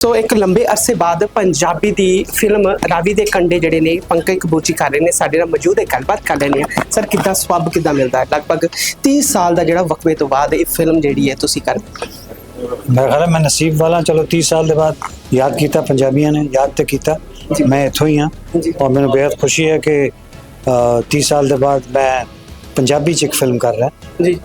ਸੋ ਇੱਕ ਲੰਬੇ ਅਰਸੇ ਬਾਅਦ ਪੰਜਾਬੀ ਦੀ ਫਿਲਮ ਰਾਵੀ ਦੇ ਕੰਡੇ ਜਿਹੜੇ ਨੇ ਪੰਕਜ ਕਬੂਚੀ ਕਰ ਰਹੇ ਨੇ ਸਾਡੇ ਨਾਲ ਮੌਜੂਦ ਹੈ ਗੱਲਬਾਤ ਕਰ ਲੈਣੇ ਆ ਸਰ ਕਿੱਦਾਂ ਸਵੱਬ ਕਿੱਦਾਂ ਮਿਲਦਾ ਹੈ? ਲਗਭਗ 30 ਸਾਲ ਦਾ ਜਿਹੜਾ ਵਕਫੇ ਤੋਂ ਬਾਅਦ ਇਹ ਫਿਲਮ ਜਿਹੜੀ ਹੈ ਤੁਸੀਂ ਕਰ ਖਿਆਲ ਹੈ ਮੈਂ ਨਸੀਬ ਵਾਲਾ ਚਲੋ 30 ਸਾਲ ਦੇ ਬਾਅਦ ਯਾਦ ਕੀਤਾ ਪੰਜਾਬੀਆਂ ਨੇ ਯਾਦ ਤੇ ਕੀਤਾ ਮੈਂ ਇੱਥੋਂ ਹੀ ਹਾਂ। ਔਰ ਮੈਨੂੰ ਬੇहद ਖੁਸ਼ੀ ਹੈ ਕਿ ਅ, 30 ਸਾਲ ਦੇ ਬਾਅਦ ਮੈਂ ਪੰਜਾਬੀ ਚ ਇੱਕ ਫਿਲਮ ਕਰ ਰਿਹਾ। ਜੀ।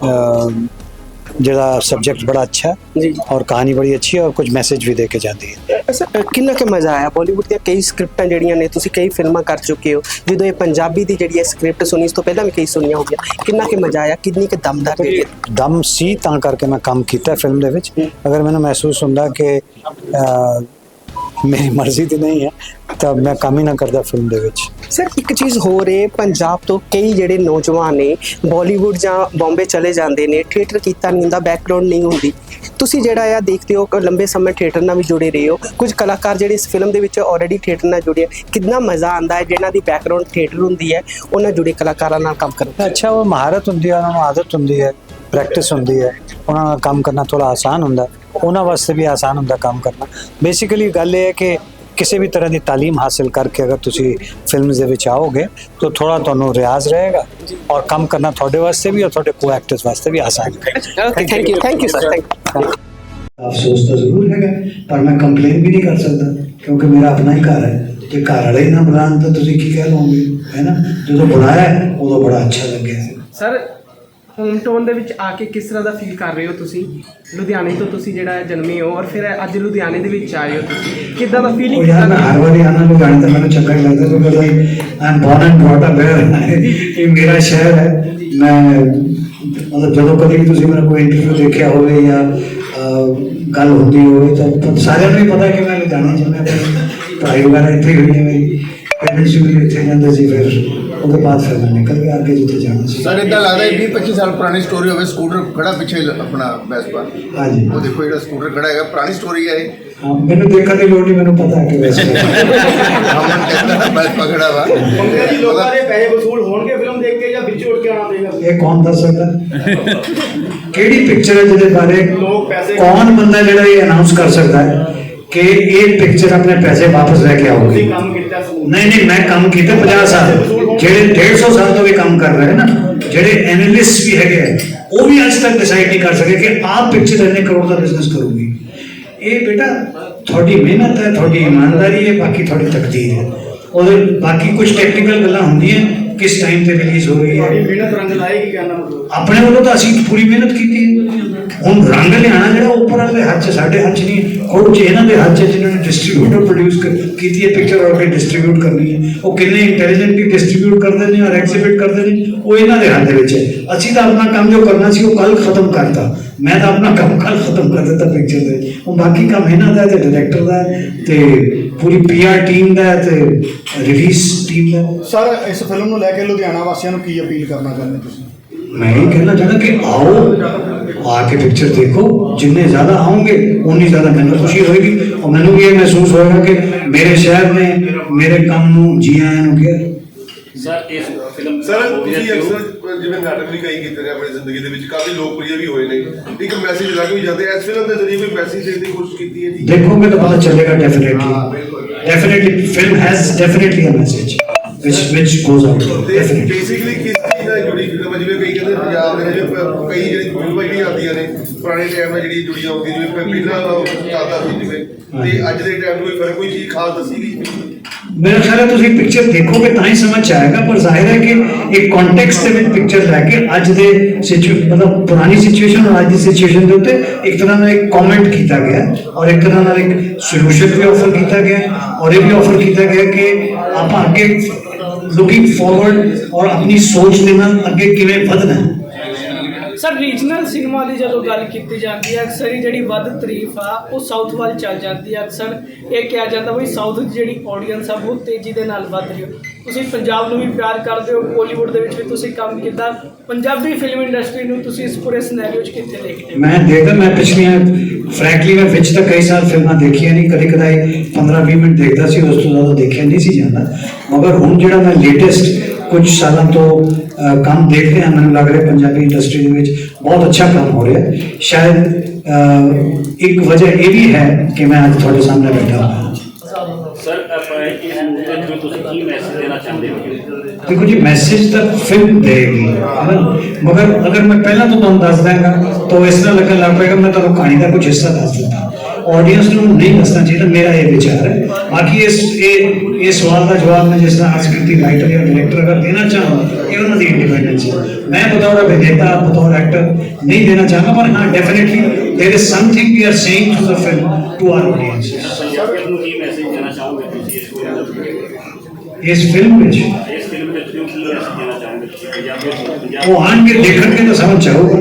ਜਿਹੜਾ ਸਬਜੈਕਟ ਬੜਾ ਅੱਛਾ ਹੈ ਜੀ ਔਰ ਕਹਾਣੀ ਬੜੀ ਅੱਛੀ ਹੈ ਔਰ ਕੁਝ ਮੈਸੇਜ ਵੀ ਦੇ ਕੇ ਜਾਂਦੀ ਹੈ ਸਰ ਕਿੰਨਾ ਕਿ ਮਜ਼ਾ ਆਇਆ ਬਾਲੀਵੁੱਡ ਦੀਆਂ ਕਈ ਸਕ੍ਰਿਪਟਾਂ ਜਿਹੜੀਆਂ ਨੇ ਤੁਸੀਂ ਕਈ ਫਿਲਮਾਂ ਕਰ ਚੁੱਕੇ ਹੋ ਜਦੋਂ ਇਹ ਪੰਜਾਬੀ ਦੀ ਜਿਹੜੀ ਹੈ ਸਕ੍ਰਿਪਟ ਸੁਣੀ ਇਸ ਤੋਂ ਪਹਿਲਾਂ ਵੀ ਕਈ ਸੁਣੀਆਂ ਹੋਗੀਆਂ ਕਿੰਨਾ ਕਿ ਮਜ਼ਾ ਆਇਆ ਕਿੰਨੀ ਕਿ ਦਮਦਾਰ ਜਿਹੜੀ ਹੈ ਦਮ ਸੀ ਤਾਂ ਕਰਕੇ ਮੈਂ ਕੰਮ ਕੀਤਾ ਫਿਲਮ ਦੇ ਵਿੱਚ ਅਗਰ ਮੈਨੂੰ ਮਹਿਸੂਸ ਹੁੰਦਾ ਕਿ ਮੇਰੀ ਮਰਜ਼ੀ ਤੇ ਨਹੀਂ ਹੈ ਤਾਂ ਮੈਂ ਕੰਮ ਹੀ ਨਾ ਕਰਦਾ ਫਿਲਮ ਦੇ ਵਿੱਚ। ਸਰ ਇੱਕ ਚੀਜ਼ ਹੋਰ ਹੈ ਪੰਜਾਬ ਤੋਂ ਕਈ ਜਿਹੜੇ ਨੌਜਵਾਨ ਨੇ ਬਾਲੀਵੁੱਡ ਜਾਂ ਬੰਬੇ ਚਲੇ ਜਾਂਦੇ ਨੇ ਥੀਏਟਰ ਕੀਤਾ ਨਹੀਂ ਹੁੰਦਾ ਬੈਕਗ੍ਰਾਉਂਡ ਨਹੀਂ ਹੁੰਦੀ। ਤੁਸੀਂ ਜਿਹੜਾ ਆ ਦੇਖਦੇ ਹੋ ਲੰਬੇ ਸਮੇਂ ਥੀਏਟਰ ਨਾਲ ਵੀ ਜੁੜੇ ਰਹੇ ਹੋ। ਕੁਝ ਕਲਾਕਾਰ ਜਿਹੜੇ ਇਸ ਫਿਲਮ ਦੇ ਵਿੱਚ ਆਲਰੇਡੀ ਥੀਏਟਰ ਨਾਲ ਜੁੜੇ ਆ ਕਿੰਨਾ ਮਜ਼ਾ ਆਉਂਦਾ ਹੈ ਜਿਹਨਾਂ ਦੀ ਬੈਕਗ੍ਰਾਉਂਡ ਥੀਏਟਰ ਹੁੰਦੀ ਹੈ ਉਹਨਾਂ ਜੁੜੇ ਕਲਾਕਾਰਾਂ ਨਾਲ ਕੰਮ ਕਰਨ। ਅੱਛਾ ਉਹ ਮਹਾਰਤ ਹੁੰਦੀ ਹੈ ਉਹਨਾਂ ਨੂੰ ਆਦਤ ਹੁੰਦੀ ਹੈ। ਪ੍ਰੈਕਟਿਸ ਹੁੰਦੀ ਹੈ ਉਹਨਾਂ ਨਾਲ ਕੰਮ ਕਰਨਾ ਥੋੜਾ ਆਸਾਨ ਹੁੰਦਾ। ਉਹਨਾਂ ਵਾਸਤੇ ਵੀ ਆਸਾਨ ਹੁੰਦਾ ਕੰਮ ਕਰਨਾ। ਬੇਸਿਕਲੀ ਗੱਲ ਇਹ ਹੈ ਕਿ ਕਿਸੇ ਵੀ ਤਰ੍ਹਾਂ ਦੀ ਤਾਲੀਮ ਹਾਸਲ ਕਰਕੇ ਅਗਰ ਤੁਸੀਂ ਫਿਲਮਸ ਦੇ ਵਿੱਚ ਆਓਗੇ ਤਾਂ ਥੋੜਾ ਤੁਹਾਨੂੰ ਰਿਆਜ਼ ਰਹੇਗਾ ਔਰ ਕੰਮ ਕਰਨਾ ਤੁਹਾਡੇ ਵਾਸਤੇ ਵੀ ਔਰ ਤੁਹਾਡੇ ਕੋ ਐਕਟਰਸ ਵਾਸਤੇ ਵੀ ਆਸਾਨ ਹੈ। Okay thank you thank you sir thank you ਅਫਸੋਸ ਤਾਂ ਜ਼ਰੂਰ ਹੈਗਾ ਪਰ ਮੈਂ ਕੰਪਲੇਨ ਵੀ ਨਹੀਂ ਕਰ ਸਕਦਾ ਕਿਉਂਕਿ ਮੇਰਾ ਆਪਣਾ ਹੀ ਘਰ ਹੈ। ਜੇ ਘਰ ਵਾਲੇ ਨਾ ਬਣਾਉਣ ਤਾਂ ਤੁਸੀਂ ਕੀ ਕਹਿ ਲਓਗੇ ਹੈ ਨਾ? ਜਦੋਂ ਬਣਾਇਆ ਹੈ, ਉਦੋਂ ਬੜਾ ਅੱਛਾ ਲੱਗਿਆ। ਸਰ ਹੋਮ ਟਾਊਨ ਦੇ ਵਿੱਚ ਆ ਕੇ ਕਿਸ ਤਰ੍ਹਾਂ ਦਾ ਫੀਲ ਕਰ ਰਹੇ ਹੋ ਤੁਸੀਂ? ਲੁਧਿਆਣੇ ਤੋਂ ਤੁਸੀਂ ਜਿਹੜਾ ਜਨਮੇ ਹੋ ਔਰ ਫਿਰ ਅੱਜ ਲੁਧਿਆਣੇ ਦੇ ਵਿੱਚ ਆਏ ਹੋ ਤੁਸੀਂ। ਕਿੱਦਾਂ ਦਾ ਉਹ ਫੀਲਿੰਗ ਯਾਰ ਮੈਂ ਹਰ ਵਾਰੀ ਆਣਾ ਨੂੰ ਜਾਣਦਾ ਮੈਨੂੰ ਚੰਗਾ ਹੀ ਲੱਗਦਾ ਕਿਉਂਕਿ I am born and brought up ਇਹ ਮੇਰਾ ਸ਼ਹਿਰ ਹੈ। ਮੈਂ ਮਤਲਬ ਜਦੋਂ ਕਦੀ ਵੀ ਤੁਸੀਂ ਮੇਰਾ ਕੋਈ ਇੰਟਰਵਿਊ ਦੇਖਿਆ ਹੋਵੇ ਜਾਂ ਗੱਲ ਹੁੰਦੀ ਹੋਵੇ ਤਾਂ ਤਾਂ ਸਾਰਿਆਂ ਨੂੰ ਹੀ ਪਤਾ ਕਿ ਮੈਂ ਲੁਧਿਆਣੇ ਆਪਣੀ ਪੜ੍ਹਾਈ ਵਗੈਰਾ ਇੱਥੇ ਹੋਈ ਹੈ ਮੇਰੀ ਵੀ ਇੱਥੇ ਜਾਂਦੇ ਸੀ ਫਿਰ ਉਹਦੇ ਬਾਅਦ ਫਿਰ ਮੈਂ ਨਿਕਲ ਗਿਆ ਅੱਗੇ ਜਿੱਥੇ ਜਾਣਾ ਸੀ। ਸਰ ਇਦਾਂ ਲੱਗਦਾ ਹੈ 20 25 ਸਾਲ ਪੁਰਾਣੀ ਸਟੋਰੀ ਹੋਵੇ ਸਕੂਟਰ ਖੜਾ ਪਿੱਛੇ ਲ- ਆਪਣਾ ਵੈਸਪਾ ਹਾਂਜੀ। ਉਹ ਦੇਖੋ ਜਿਹੜਾ ਸਕੂਟਰ ਖੜਾ ਹੈਗਾ ਪੁਰਾਣੀ ਸਟੋਰੀ ਹੈ ਇਹ। ਹਾਂ, ਮੈਨੂੰ ਦੇਖਣ ਦੀ ਲੋੜ ਨਹੀਂ ਮੈਨੂੰ ਪਤਾ ਹੈ ਕਿ ਵੈਸੇ। ਹਮਨ ਕਹਿੰਦਾ ਵੈਸਪਾ ਖੜਾ ਵਾ। ਜੀ ਲੋਕਾਂ ਦੇ ਪੈਸੇ ਵਸੂਲ ਹੋਣਗੇ ਫਿਲਮ ਦੇਖ ਕੇ ਜਾਂ ਵਿੱਚ ਉੱਠ ਕੇ ਆਉਣਾ ਪਏਗਾ? ਇਹ ਕੌਣ ਦੱਸ ਸਕਦਾ? ਕਿਹੜੀ ਪਿਕਚਰ ਹੈ ਜਿਹਦੇ ਬਾਰੇ ਲੋਕ ਪੈਸੇ- ਕੌਣ ਬੰਦਾ ਜਿਹੜਾ ਇਹ ਅਨਾਉਂਸ ਕਰ ਸਕਦਾ ਹੈ ਕਿ ਇਹ ਪਿਕਚਰ ਆਪਣੇ ਪੈਸੇ ਵਾਪਸ ਲੈ ਕੇ ਆਉਗੀ ਤੁਸੀਂ ਕੰਮ ਕੀਤਾ ਸੀ ਨਹੀਂ ਨਹੀਂ ਮੈਂ ਕੰਮ ਕੀਤਾ 50 ਸਾਲ। ਜਿਹੜੇ 150 ਸਾਲ ਤੋਂ ਵੀ ਕੰਮ ਕਰ ਰਹੇ ਨਾ ਜਿਹੜੇ ਐਨਾਲਿਸਟ ਵੀ ਹੈਗੇ ਆ, ਉਹ ਵੀ ਅੱਜ ਤੱਕ ਡਿਸਾਈਡ ਨਹੀਂ ਕਰ ਸਕੇ ਕਿ ਆਹ ਪਿਕਚਰ ਇੰਨੇ ਕਰੋੜ ਦਾ ਬਿਜ਼ਨਸ ਕਰੂਗੀ। ਇਹ ਬੇਟਾ ਤੁਹਾਡੀ ਮਿਹਨਤ ਹੈ ਤੁਹਾਡੀ ਇਮਾਨਦਾਰੀ ਹੈ ਬਾਕੀ ਤੁਹਾਡੀ ਤਕਦੀਰ ਹੈ। ਉਹਦੇ ਬਾਕੀ ਕੁਝ ਟੈਕਨੀਕਲ ਗੱਲਾਂ ਹੁੰਦੀਆਂ ਕਿਸ ਟਾਈਮ ਤੇ ਰਿਲੀਜ਼ ਹੋ ਰਹੀ ਹੈ। ਮਿਹਨਤ ਰੰਗ ਲਾਏਗੀ ਕਹਿਣਾ ਮਤਲਬ? ਆਪਣੇ ਵੱਲੋਂ ਤਾਂ ਅਸੀਂ ਪੂਰੀ ਮਿਹਨਤ ਕੀਤੀ ਹੁਣ ਰੰਗ ਲਿਆਣਾ ਜਿਹੜਾ ਉੱਪਰ ਵਾਲੇ ਹੱਥ ਸਾਡੇ ਹੱਥ ਨਹੀਂ 'ਚ ਇਹਨਾਂ ਦੇ ਹੱਥ 'ਚ ਜਿਨ੍ਹਾਂ ਨੇ ਡਿਸਟ੍ਰੀਬਿਊਟਰ ਪ੍ਰੋਡਿਊਸ ਕੀਤੀ ਹੈ ਪਿਕਚਰ ਔਰ ਕੇ ਡਿਸਟ੍ਰੀਬਿਊਟ ਕਰਨੀ ਹੈ ਉਹ ਕਿੰਨੇ ਇੰਟੈਲੀਜੈਂਟਲੀ ਡਿਸਟ੍ਰੀਬਿਊਟ ਕਰਦੇ ਨੇ ਔਰ ਐਗਜ਼ਿਬਿਟ ਕਰਦੇ ਨੇ ਉਹ ਇਹਨਾਂ ਦੇ ਹੱਥ ਦੇ ਵਿੱਚ ਹੈ। ਅਸੀਂ ਤਾਂ ਆਪਣਾ ਕੰਮ ਜੋ ਕਰਨਾ ਸੀ ਉਹ ਕੱਲ ਖਤਮ ਕਰਤਾ। ਮੈਂ ਤਾਂ ਆਪਣਾ ਕੰਮ ਕੱਲ ਖਤਮ ਕਰ ਦਿੱਤਾ ਪਿਕਚਰ ਦੇ ਉਹ ਬਾਕੀ ਕੰਮ ਇਹਨਾਂ ਦਾ ਤੇ ਡਾਇਰੈਕਟਰ ਦਾ ਤੇ ਪੂਰੀ ਪੀਆਰ ਟੀਮ ਦਾ ਤੇ ਰਿਲੀਜ਼ ਟੀਮ ਦਾ। ਸਰ ਇਸ ਫਿਲਮ ਨੂੰ ਲੈ ਕੇ ਲੁਧਿਆਣਾ ਵਾਸੀਆਂ ਨੂੰ ਕੀ ਅਪੀਲ ਕਰਨਾ ਚਾਹੁੰਦੇ ਤੁਸੀਂ? ਮੈਂ ਇਹ ਕਹਿਣਾ ਚਾਹੁੰਦਾ ਕਿ ਆਓ ਆ ਕੇ ਪਿਕਚਰ ਦੇਖੋ ਜਿੰਨੇ ਜ਼ਿਆਦਾ ਆਉਂਗੇ ਉਨੀ ਜ਼ਿਆਦਾ ਮੈਨੂੰ ਖੁਸ਼ੀ ਹੋਏਗੀ। ਔਰ ਮੈਨੂੰ ਵੀ ਇਹ ਮਹਿਸੂਸ ਹੋਏਗਾ ਕਿ ਮੇਰੇ ਸ਼ਹਿਰ ਨੇ ਮੇਰੇ ਕੰਮ ਨੂੰ ਜੀ ਆਇਆਂ ਨੂੰ ਕਿਹਾ। ਸਰ ਇਸ ਫਿਲਮ ਸਰ ਤੁਸੀਂ ਅਕਸਰ ਜਿਵੇਂ ਨਾਟਕ ਵੀ ਕਈ ਕੀਤੇ ਨੇ ਆਪਣੀ ਜ਼ਿੰਦਗੀ ਦੇ ਵਿੱਚ ਕਾਫੀ ਲੋਕਪ੍ਰਿਯ ਵੀ ਹੋਏ ਨੇ। ਇੱਕ ਮੈਸੇਜ ਲੱਗ ਵੀ ਜਾਂਦੇ ਇਸ ਫਿਲਮ ਦੇ ਜ਼ਰੀਏ ਕੋਈ ਮੈਸੇਜ ਦੇਣ ਦੀ ਕੋਸ਼ਿਸ਼ ਕੀਤੀ ਹੈ ਜੀ? ਦੇਖੋਗੇ ਤਾਂ ਪਤਾ ਚੱਲੇਗਾ definitely definitely film has definitely uh message which which goes out definitely basically ਕਿਸ ਜੁੜੀ ਫਿਲਮ ਹੈ ਜਿਵੇਂ ਕਈ ਕਹਿੰਦੇ ਪੰਜਾਬ ਦੇ ਜਿਵੇਂ ਕਈ ਜਿਹੜੀ ਫਿਲਮਾਂ ਜਿਹੜੀਆਂ ਆਉਂਦੀਆਂ ਨੇ, ਪੁਰਾਣੇ ਟਾਈਮ ਨਾਲ ਜਿਹੜੀ ਜੁੜੀਆਂ ਹੁੰਦੀਆਂ ਜਿਵੇਂ ਪਹਿਲਾਂ ਚੱਲਦਾ ਸੀ ਜਿਵੇਂ, ਤੇ ਅੱਜ ਦੇ ਟਾਈਮ ਕੋਈ ਫ਼ਰਕ ਕੋਈ ਚੀਜ਼ ਖਾਸ ਦੱਸੀ ਗਈ? ਮੇਰਾ ਖਿਆਲ ਹੈ ਤੁਸੀਂ ਪਿਕਚਰ ਦੇਖੋਗੇ ਤਾਂ ਹੀ ਸਮਝ ਆਏਗਾ, ਪਰ ਜ਼ਾਹਿਰ ਹੈ ਕਿ ਇੱਕ ਕੰਟੈਕਸਟ ਦੇ ਵਿੱਚ ਪਿਕਚਰ ਲੈ ਕੇ ਅੱਜ ਦੇ ਮਤਲਬ ਪੁਰਾਣੀ ਸਿਚੁਏਸ਼ਨ ਔਰ ਅੱਜ ਦੀ ਸਿਚੁਏਸ਼ਨ ਦੇ ਉੱਤੇ ਇੱਕ ਤਰ੍ਹਾਂ ਨਾਲ ਇੱਕ ਕਮੈਂਟ ਕੀਤਾ ਗਿਆ ਔਰ ਇੱਕ ਤਰ੍ਹਾਂ ਨਾਲ ਇੱਕ ਸੋਲੂਸ਼ਨ ਵੀ ਆਫਰ ਕੀਤਾ ਗਿਆ ਔਰ ਇਹ ਵੀ ਆਫਰ ਕੀਤਾ ਗਿਆ ਕਿ ਆਪਾਂ ਅੱਗੇ ਲੁਕਿੰਗ ਫਾਰਵਰਡ ਔਰ ਆਪਣੀ ਸੋਚ ਦੇ ਨਾਲ ਅੱਗੇ ਕਿਵੇਂ ਵਧਣਾ ਹੈ ਸਰ ਰੀਜਨਲ ਸਿਨੇਮਾ ਦੀ ਜਦੋਂ ਗੱਲ ਕੀਤੀ ਜਾਂਦੀ ਹੈ, ਅਕਸਰ ਹੀ ਜਿਹੜੀ ਵੱਧ ਤਾਰੀਫ ਆ, ਉਹ ਸਾਊਥ ਵੱਲ ਚੱਲ ਜਾਂਦੀ ਹੈ। ਅਕਸਰ ਇਹ ਕਿਹਾ ਜਾਂਦਾ ਵੀ ਸਾਊਥ ਦੀ ਜਿਹੜੀ ਆਡੀਅנס ਆ, ਬਹੁਤ ਤੇਜ਼ੀ ਦੇ ਨਾਲ ਵੱਧ ਰਹੀ ਹੈ। ਤੁਸੀਂ ਪੰਜਾਬ ਨੂੰ ਵੀ ਪਿਆਰ ਕਰਦੇ ਹੋ ਬਾਲੀਵੁੱਡ ਦੇ ਵਿੱਚ ਵੀ ਤੁਸੀਂ ਕੰਮ ਕੀਤਾ। ਪੰਜਾਬੀ ਫਿਲਮ ਇੰਡਸਟਰੀ ਨੂੰ ਤੁਸੀਂ ਇਸ ਪੂਰੇ ਸਿਨੈਰੀਓ 'ਚ ਕਿੱਥੇ ਦੇਖਦੇ ਹੋ? ਮੈਂ ਦੇਖਦਾ, ਮੈਂ ਪਿਛਲੀਆਂ ਫ੍ਰੈਂਕਲੀ ਮੈਂ ਵਿੱਚ ਤਾਂ ਕਈ ਸਾਲ ਫਿਲਮਾਂ ਦੇਖੀਆਂ ਨਹੀਂ, ਕਦੇ ਕਦਾਈ 15-20 ਮਿੰਟ ਦੇਖਦਾ ਸੀ, ਉਸ ਤੋਂ ਜ਼ਿਆਦਾ ਦੇਖਿਆ ਨਹੀਂ ਸੀ ਜਾਂਦਾ। ਮਗਰ ਹੁਣ ਜਿਹੜਾ ਮੈਂ ਲੇਟੈਸਟ ਕੁਝ ਸਾਲਾਂ ਤੋਂ ਕੰਮ ਦੇਖ ਰਿਹਾ ਮੈਨੂੰ ਲੱਗ ਰਿਹਾ ਪੰਜਾਬੀ ਇੰਡਸਟਰੀ ਦੇ ਵਿੱਚ ਬਹੁਤ ਅੱਛਾ ਕੰਮ ਹੋ ਰਿਹਾ। ਹੈ। ਸ਼ਾਇਦ ਇੱਕ ਵਜ੍ਹਾ ਇਹ ਵੀ ਹੈ ਕਿ ਮੈਂ ਅੱਜ ਤੁਹਾਡੇ ਸਾਹਮਣੇ ਬੈਠਾ ਹਾਂ। ਸਰ ਆਪਾਂ ਇਸ ਮੂਵੀ ਦੇ ਥਰੂ ਤੁਸੀਂ ਕੀ ਮੈਸੇਜ ਦੇਣਾ ਚਾਹੁੰਦੇ ਹੋ? ਦੇਖੋ ਜੀ ਮੈਸੇਜ ਤਾਂ ਫਿਲਮ ਦੇਗੀ। ਹੈ ਨਾ ਮਗਰ ਅਗਰ ਮੈਂ ਪਹਿਲਾਂ ਤੋਂ ਤੁਹਾਨੂੰ ਦੱਸ ਦਾਂਗਾ ਤਾਂ ਇਸ ਤਰ੍ਹਾਂ ਲੱਗਣ ਲੱਗ ਪਏਗਾ ਮੈਂ ਤੁਹਾਨੂੰ ਕਹਾਣੀ ਦਾ ਕੁਝ ਹਿੱਸਾ ਦੱਸ ਦਿੱਤਾ ऑडियंस ਨੂੰ ਨਹੀਂ ਦੱਸਣਾ ਚਾਹੀਦਾ ਮੇਰਾ ਇਹ ਵਿਚਾਰ ਹੈ ਬਾਕੀ ਇਸ ਇਹ ਇਹ ਸਵਾਲ ਦਾ ਜਵਾਬ ਮੈਂ ਜਿਸ ਤਰ੍ਹਾਂ ਅੱਜ ਦੀ ਰਾਈਟਰ ਜਾਂ ਡਾਇਰੈਕਟਰ ਅਗਰ ਦੇਣਾ ਚਾਹਾਂ ਇਹ ਉਹਨਾਂ ਦੀ ਇੰਡੀਪੈਂਡੈਂਸ ਹੈ ਮੈਂ ਬਤੌਰ ਅਭਿਨੇਤਾ ਬਤੌਰ ਐਕਟਰ ਨਹੀਂ ਦੇਣਾ ਚਾਹਾਂਗਾ ਪਰ ਹਾਂ definitely there is something we are saying to the film to our audience इस फ़िल्म ਵਿੱਚ ਇਸ ਫਿਲਮ ਵਿੱਚ ਕਿਉਂ ਕੀ ਦੇਣਾ ਚਾਹੁੰਦੇ ਹੋ ਜਾਂ ਉਹ ਆਣ ਕੇ ਦੇਖਣ ਕੇ ਤਾਂ ਸਮਝ ਜਾਓਗੇ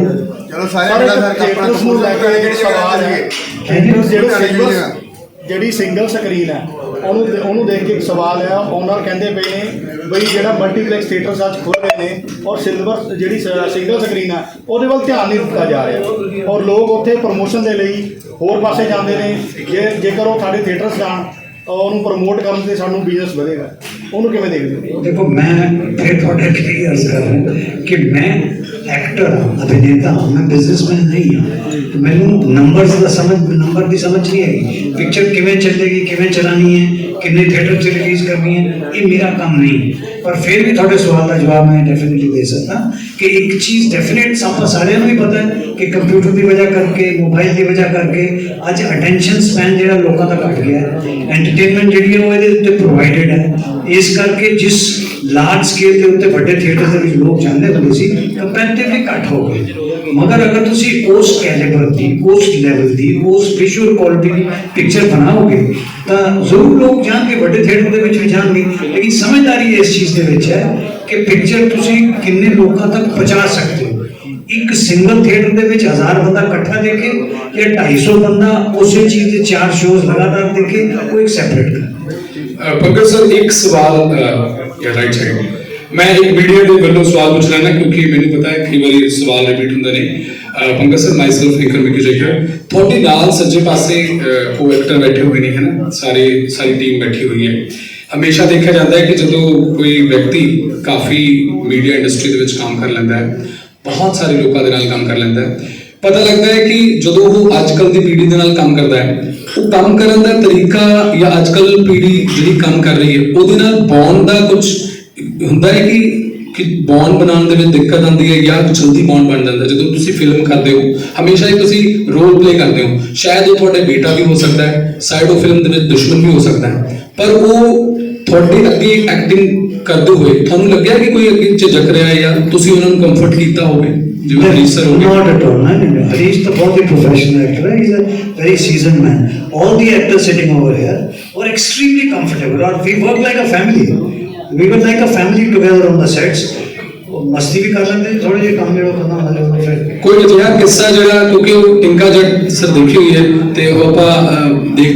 ਚਲੋ ਸਾਰੇ ਜਿਹੜਾ ਸਰ ਥੀਏਟਰਸ ਨੂੰ ਲੈ ਕੇ ਜਿਹੜੇ ਸਵਾਲ ਹੈ। ਜਿਹੜੀ ਸਿੰਗਲ ਜਿਹੜੀ ਸਿੰਗਲ ਸਕਰੀਨ ਹੈ ਉਹਨੂੰ ਉਹਨੂੰ ਦੇਖ ਕੇ ਇੱਕ ਸਵਾਲ ਹੈ ਓਨਰ ਕਹਿੰਦੇ ਪਏ ਨੇ ਬਈ ਜਿਹੜਾ ਮਲਟੀਪਲੈਕਸ ਥੀਏਟਰਸ ਅੱਜ ਖੁੱਲ ਰਹੇ ਨੇ ਔਰ ਸਿਲਵਰ ਜਿਹੜੀ ਸਿੰਗਲ ਸਕਰੀਨ ਹੈ ਉਹਦੇ ਵੱਲ ਧਿਆਨ ਨਹੀਂ ਦਿੱਤਾ ਜਾ ਰਿਹਾ। ਔਰ ਲੋਕ ਉੱਥੇ ਪ੍ਰੋਮੋਸ਼ਨ ਦੇ ਲਈ ਹੋਰ ਪਾਸੇ ਜਾਂਦੇ ਨੇ। ਜੇ ਜੇਕਰ ਉਹ ਸਾਡੇ ਥੀਏਟਰਸ ਜਾਣ ਉਹਨੂੰ ਪ੍ਰਮੋਟ ਕਰਨ ਤੇ ਸਾਨੂੰ ਬਿਜ਼ਨਸ ਵਧੇਗਾ। ਉਹਨੂੰ ਕਿਵੇਂ ਦੇਖਦੇ ਹੋ? ਦੇਖੋ ਮੈਂ ਫਿਰ ਤੁਹਾਡੇ ਅੱਗੇ ਅਰਜ਼ ਕਰ ਰਿਹਾ ਕਿ ਮੈਂ ਐਕਟਰ ਹਾਂ ਅਭਿਨੇਤਾ ਹਾਂ ਮੈਂ ਬਿਜ਼ਨਸਮੈਨ ਨਹੀਂ ਹਾਂ। ਤੇ ਮੈਨੂੰ ਨੰਬਰਸ ਦਾ ਸਮਝ ਨੰਬਰ ਦੀ ਸਮਝ ਨਹੀਂ ਹੈਗੀ ਪਿਕਚਰ ਕਿਵੇਂ ਚੱਲੇਗੀ, ਕਿਵੇਂ ਚਲਾਣੀ ਹੈ, ਕਿੰਨੇ ਥੀਏਟਰ 'ਚ ਰਿਲੀਜ਼ ਕਰਨੀ ਹੈ, ਇਹ ਮੇਰਾ ਕੰਮ ਨਹੀਂ। ਪਰ ਫਿਰ ਵੀ ਤੁਹਾਡੇ ਸਵਾਲ ਦਾ ਜਵਾਬ ਮੈਂ ਡੈਫੀਨਿਟਲੀ ਦੇ ਸਕਦਾ। ਕਿ ਇੱਕ ਚੀਜ਼ ਡੈਫੀਨਿਟ ਆਪਾਂ ਸਾਰਿਆਂ ਨੂੰ ਵੀ ਪਤਾ ਹੈ ਕਿ ਕੰਪਿਊਟਰ ਦੀ ਵਜ੍ਹਾ ਕਰਕੇ ਮੋਬਾਈਲ ਦੀ ਵਜ੍ਹਾ ਕਰਕੇ ਅੱਜ ਅਟੈਂਸ਼ਨ ਸਪੈਨ ਜਿਹੜਾ ਲੋਕਾਂ ਦਾ ਘਟ ਗਿਆ ਹੈ। ਐਂਟਰਟੇਨਮੈਂਟ ਜਿਹੜੀ ਹੈ ਉਹ ਇਹਦੇ ਉੱਤੇ ਪ੍ਰੋਵਾਈਡਡ ਹੈ। ਇਸ ਕਰਕੇ ਜਿਸ ਲਾਰਜ ਸਕੇਲ ਦੇ ਉੱਤੇ ਵੱਡੇ ਥੀਏਟਰ ਦੇ ਵਿੱਚ ਲੋਕ ਜਾਂਦੇ ਹੁੰਦੇ ਸੀ ਕੰਪੈਰੀਟਿਵਲੀ ਘੱਟ ਹੋ ਗਏ। ਮਗਰ ਅਗਰ ਤੁਸੀਂ ਉਸ ਕੈਲੀਬਰ ਦੀ, ਉਸ ਲੈਵਲ ਦੀ, ਉਸ ਵਿਜ਼ੂਅਲ ਕੁਆਲਿਟੀ ਦੀ ਪਿਕਚਰ ਬਣਾਓਗੇ, ਤਾਂ ਜ਼ਰੂਰ ਲੋਕ ਜਾਣਗੇ, ਵੱਡੇ ਥੀਏਟਰ ਦੇ ਵਿੱਚ ਵੀ ਜਾਣਗੇ। ਲੇਕਿਨ ਸਮਝਦਾਰੀ ਇਸ ਚੀਜ਼ ਦੇ ਵਿੱਚ ਹੈ ਕਿ ਪਿਕਚਰ ਤੁਸੀਂ ਕਿੰਨੇ ਲੋਕਾਂ ਤੱਕ ਪਹੁੰਚਾ ਸਕਦੇ ਹੋ? ਇੱਕ ਸਿੰਗਲ ਥੀਏਟਰ ਦੇ ਵਿੱਚ ਹਜ਼ਾਰ ਬੰਦਾ ਇਕੱਠਾ ਦੇਖੇ ਜਾਂ 250 ਬੰਦਾ ਉਸੇ ਚੀਜ਼ ਦੇ ਚਾਰ ਸ਼ੋਜ਼ ਲਗਾਤਾਰ ਦੇਖੇ ਉਹ ਇੱਕ ਸੈਪਰੇਟ ਗੱਲ ਅ, ਪੰਕਜ ਸਰ ਇੱਕ ਸਵਾਲ ਯਾ ਰਾਈਟ ਸਾਈਡ ਮੈਂ ਇੱਕ ਮੀਡੀਆ ਦੇ ਵੱਲੋਂ ਸਵਾਲ ਪੁੱਛ ਲੈਣਾ ਕਿਉਂਕਿ ਮੈਨੂੰ ਪਤਾ ਹੈ ਕਈ ਵਾਰੀ ਸਵਾਲ ਰਿਪੀਟ ਹੁੰਦੇ ਨੇ। ਅ, Pankaj sir myself anchor Mickey ਜੇਕਰ ਤੁਹਾਡੇ ਨਾਲ ਸੱਜੇ ਪਾਸੇ ਕੋ ਐਕਟਰ ਬੈਠੇ ਹੋਏ ਨੇ ਹਨਾ? ਸਾਰੇ ਸਾਰੀ ਟੀਮ ਬੈਠੀ ਹੋਈ ਹੈ। ਹਮੇਸ਼ਾ ਦੇਖਿਆ ਜਾਂਦਾ ਹੈ ਕਿ ਜਦੋਂ ਕੋਈ ਵਿਅਕਤੀ ਕਾਫੀ ਮੀਡੀਆ ਇੰਡਸਟਰੀ ਦੇ ਵਿੱਚ ਕੰਮ ਕਰ ਲੈਂਦਾ ਹੈ, ਬਹੁਤ ਸਾਰੇ ਲੋਕਾਂ ਦੇ ਨਾਲ ਕੰਮ ਕਰ ਲੈਂਦਾ ਹੈ, ਪਤਾ ਲੱਗਦਾ ਹੈ ਕਿ ਜਦੋਂ ਉਹ ਅੱਜਕੱਲ ਦੀ ਪੀੜ੍ਹੀ ਦੇ ਨਾਲ ਕੰਮ ਕਰਦਾ ਹੈ, ਉਹ ਕੰਮ ਕਰਨ ਦਾ ਤਰੀਕਾ ਜਾਂ ਅੱਜਕੱਲ ਪੀੜ੍ਹੀ ਜਿਹੜੀ ਕੰਮ ਕਰ ਰਹੀ ਹੈ, ਉਹਦੇ ਨਾਲ ਬੌਂਡ ਦਾ ਕੁਝ ਹੁੰਦਾ ਹੈ ਕਿ ਕਿ ਬੌਂਡ ਬਣਾਉਣ ਦੇ ਵਿੱਚ ਦਿੱਕਤ ਆਉਂਦੀ ਹੈ ਜਾਂ ਜਲਦੀ ਬੌਂਡ ਬਣ ਜਾਂਦਾ ਹੈ। ਜਦੋਂ ਤੁਸੀਂ ਫਿਲਮ ਕਰਦੇ ਹੋ ਹਮੇਸ਼ਾ ਹੀ ਤੁਸੀਂ ਰੋਲ ਪਲੇ ਕਰਦੇ ਹੋ ਸ਼ਾਇਦ ਉਹ ਤੁਹਾਡੇ ਬੇਟਾ ਵੀ ਹੋ ਸਕਦਾ ਹੈ ਸਾਈਡ ਆਫ ਫਿਲਮ ਦੇ ਵਿੱਚ ਦੁਸ਼ਮਣ ਵੀ ਹੋ ਸਕਦਾ ਹੈ ਪਰ ਉਹ ਤੁਹਾਡੇ ਅੱਗੇ ਐਕਟਿੰਗ ਕਰਦੇ ਹੋਏ ਤੁਹਾਨੂੰ ਲੱਗਿਆ ਕਿ ਕੋਈ ਅੱਗੇ ਝਿਜਕ ਰਿਹਾ ਹੈ ਜਾਂ ਤੁਸੀਂ ਉਹਨਾਂ ਨੂੰ ਕੰਫਰਟ ਕੀਤਾ ਹੋਵੇ ਜਿਵੇਂ ਹਰੀਸ਼ ਸਰ ਹੋ ਗਏ Not at all. No, no, no. Harish is a very professional actor. He's a very seasoned man. All the actors sitting over here were extremely comfortable. Or we work like a family. We were like a family together on the sets. ਮਸਤੀ ਵੀ ਕਰ ਲੈਂਦੇ ਥੋੜੇ ਜਿਹੇ ਕੰਮ ਜਿਹੜਾ ਕਰਨਾ ਹੁੰਦਾ ਉਹ ਫਿਰ ਕੋਈ ਅਜਿਹਾ ਕਿੱਸਾ ਜਿਹੜਾ ਕਿਉਂਕਿ ਉਹ ਟਿੰਕਾ ਜੱਟ ਸਰ ਦੇਖੀ ਹੋਈ ਹੈ ਤੇ ਉਹ ਆਪਾਂ ਅਹ, ਦੇਖ